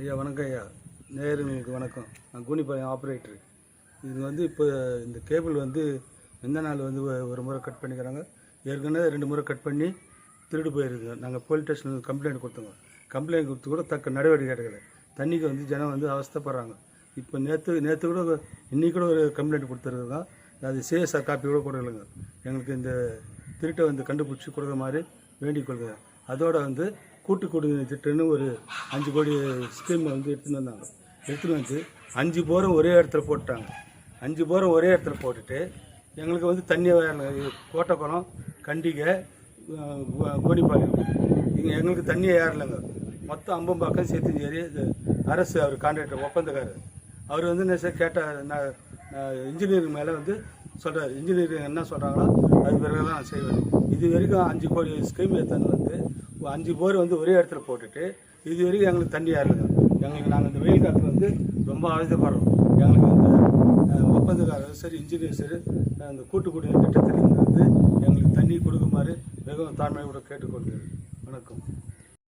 ஐயா வணக்கம் ஐயா. நேயர்களுக்கு வணக்கம். நான் கூனிப்பாளையம் ஆப்ரேட்டர் இது வந்து இப்போ இந்த கேபிள் வந்து எந்த நாள் வந்து ஒரு முறை கட் பண்ணிக்கிறாங்க. ஏற்கனவே ரெண்டு முறை கட் பண்ணி திருடு போயிருக்கு நாங்கள் போலீஸ் ஸ்டேஷனுக்கு கம்ப்ளைண்ட் கொடுத்தோங்க. கம்ப்ளைண்ட் கொடுத்து கூட தக்க நடவடிக்கை எடுக்கலை. தண்ணிக்கு வந்து ஜனம் வந்து அவஸ்தைப்படுறாங்க. இப்போ நேற்று நேற்று கூட இன்றைக்கி கூட ஒரு கம்ப்ளைண்ட் கொடுத்துருக்கோங்க. அது சிஎஸ்ஆர் காப்பி கூட கொடுக்கலங்க. எங்களுக்கு இந்த திருட்டை வந்து கண்டுபிடிச்சி கொடுக்குற மாதிரி வேண்டிக் கொள்கிறேன் அதோடு வந்து கூட்டு குடிநீர் திட்டம்னு ஒரு அஞ்சு கோடி ஸ்கீம் வந்து எடுத்துன்னு வந்தாங்க. எடுத்துன்னு வந்து அஞ்சு போரம் ஒரே இடத்துல போட்டாங்க அஞ்சு போரம் ஒரே இடத்துல போட்டுட்டு எங்களுக்கு வந்து தண்ணி வரல கோட்டக்குளம் கண்டிகை கோடிப்பாளையம் இங்கே எங்களுக்கு தண்ணியே ஏறலைங்க. மொத்தம் அம்பம்பாக்கம் சேத்துஞ்சேரி இது அரசு அவர் கான்ட்ராக்டர் ஒப்பந்தக்காரர். அவர் வந்து என்ன சார் கேட்டார் நான் இன்ஜினியரிங் மேலே வந்து சொல்கிறார் இன்ஜினியரிங் என்ன சொல்கிறாங்களோ அது பிறகு தான் நான் செய்வேன். இது வரைக்கும் அஞ்சு கோடி ஸ்கீம் எடுத்தாந்து வந்து அஞ்சு போர் வந்து ஒரே இடத்துல போட்டுட்டு இது வரைக்கும் எங்களுக்கு தண்ணி ஏறலைங்க எங்களுக்கு நாங்கள் இந்த வெயில் காலத்தில் வந்து ரொம்ப அவதிப்படுறோம் எங்களுக்கு வந்து ஒப்பந்தக்காரர் சரி இன்ஜினியர் சரி அந்த கூட்டுக்குடி கூட்டு குடிநீர் திட்டத்திலிருந்து வந்து எங்களுக்கு தண்ணி கொடுக்குமாறு மிகவும் தாழ்மையோடு கேட்டுக்கொள்கிறேன் வணக்கம்.